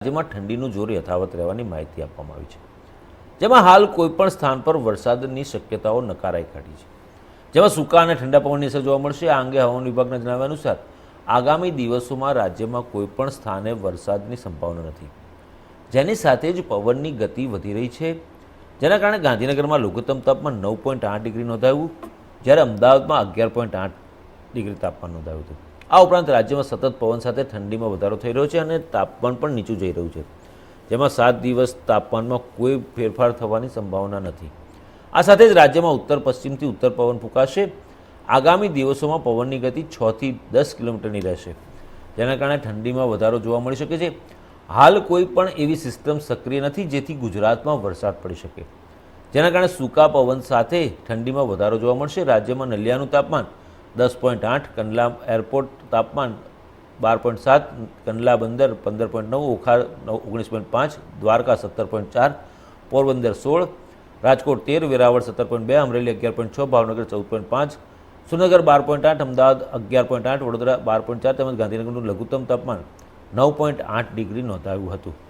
રાજ્યમાં ઠંડીનું જોર યથાવત રહેવાની માહિતી આપવામાં આવી છે. જેમાં હાલ કોઈપણ સ્થાન પર વરસાદની શક્યતાઓ નકારાઈ કાઢી છે. જેમાં સૂકા અને ઠંડા પવનની અસર જોવા મળશે. આ અંગે હવામાન વિભાગના જણાવ્યા અનુસાર, આગામી દિવસોમાં રાજ્યમાં કોઈપણ સ્થાને વરસાદની સંભાવના નથી. જેની સાથે જ પવનની ગતિ વધી રહી છે. જેના કારણે ગાંધીનગરમાં લઘુત્તમ તાપમાન નવ પોઈન્ટ આઠ ડિગ્રી નોંધાયું. જ્યારે અમદાવાદમાં અગિયાર પોઈન્ટ આઠ ડિગ્રી તાપમાન નોંધાયું હતું. આ ઉપરાંત રાજ્યમાં સતત પવન સાથે ઠંડીમાં વધારો થઈ રહ્યો છે અને તાપમાન પણ નીચું જઈ રહ્યું છે. જેમાં સાત દિવસ તાપમાનમાં કોઈ ફેરફાર થવાની સંભાવના નથી. આ સાથે જ રાજ્યમાં ઉત્તર પશ્ચિમથી ઉત્તર પવન ફૂંકાશે. આગામી દિવસોમાં પવનની ગતિ છથી દસ કિલોમીટરની રહેશે. જેના કારણે ઠંડીમાં વધારો જોવા મળી શકે છે. હાલ કોઈ પણ એવી સિસ્ટમ સક્રિય નથી જેથી ગુજરાતમાં વરસાદ પડી શકે. જેના કારણે સૂકા પવન સાથે ઠંડીમાં વધારો જોવા મળશે. રાજ્યમાં નલિયાનું તાપમાન દસ પોઈન્ટ આઠ, કંડલા એરપોર્ટ તાપમાન બાર પોઈન્ટ સાત, કંડલા બંદર પંદર પોઈન્ટ નવ ઓખા ઓગણીસ પોઈન્ટ પાંચ, દ્વારકા સત્તર પોઈન્ટ ચાર, પોરબંદર સોળ, રાજકોટ તેર, વેરાવળ સત્તર પોઈન્ટ બે, અમરેલી અગિયાર પોઈન્ટ છ, ભાવનગર ચૌદ પોઈન્ટ પાંચ સુરનગર બાર પોઈન્ટ આઠ, અમદાવાદ અગિયાર પોઈન્ટ આઠ, વડોદરા બાર પોઈન્ટ ચાર, તેમજ ગાંધીનગરનું લઘુત્તમ તાપમાન નવ પોઈન્ટ આઠ ડિગ્રી નોંધાયું હતું.